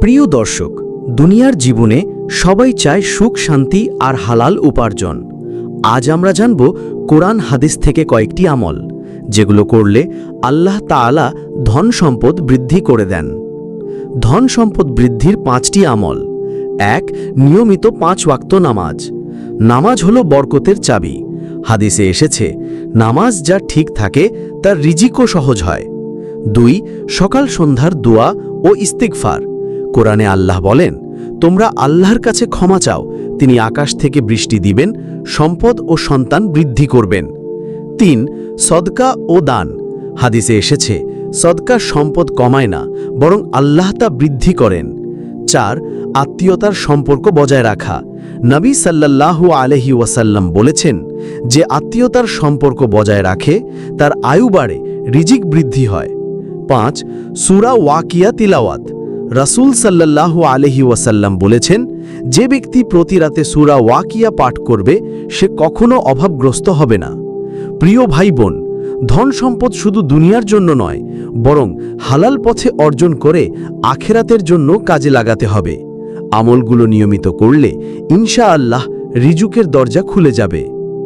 প্রিয় দর্শক, দুনিয়ার জীবনে সবাই চায় সুখ, শান্তি আর হালাল উপার্জন। আজ আমরা জানব কোরআন হাদিস থেকে কয়েকটি আমল, যেগুলো করলে আল্লাহ তাআলা ধন সম্পদ বৃদ্ধি করে দেন। ধন সম্পদ বৃদ্ধির পাঁচটি আমল। এক, নিয়মিত পাঁচ ওয়াক্ত নামাজ। নামাজ হলো বরকতের চাবি। হাদিসে এসেছে, নামাজ যা ঠিক থাকে তার রিজিকও সহজ হয়। দুই, সকাল সন্ধ্যার দোয়া ও ইস্তিগফার। কোরআনে আল্লাহ বলেন, তোমরা আল্লাহর কাছে ক্ষমা চাও, তিনি আকাশ থেকে বৃষ্টি দিবেন, সম্পদ ও সন্তান বৃদ্ধি করবেন। তিন, সদকা ও দান। হাদিসে এসেছে সদকা সম্পদ কমায় না, বরং আল্লাহ তা বৃদ্ধি করেন। চার, আত্মীয়তার সম্পর্ক বজায় রাখা। নবী সাল্লাল্লাহু আলহি ওয়াসাল্লাম বলেছেন, যে আত্মীয়তার সম্পর্ক বজায় রাখে, তার আয়ু বাড়ে, রিজিক বৃদ্ধি হয়। পাঁচ, সুরা ওয়াকিয়া তিলাওয়াত। রাসূল সাল্লাল্লাহু আলহি ওয়াসাল্লাম বলেছেন, যে ব্যক্তি প্রতি রাতে সুরা ওয়াকিয়া পাঠ করবে, সে কখনো অভাবগ্রস্ত হবে না। প্রিয় ভাই বোন ধন সম্পদ শুধু দুনিয়ার জন্য নয়, বরং হালাল পথে অর্জন করে আখেরাতের জন্য কাজে লাগাতে হবে। আমলগুলো নিয়মিত করলে ইনশা আল্লাহ রিজুকের দরজা খুলে যাবে।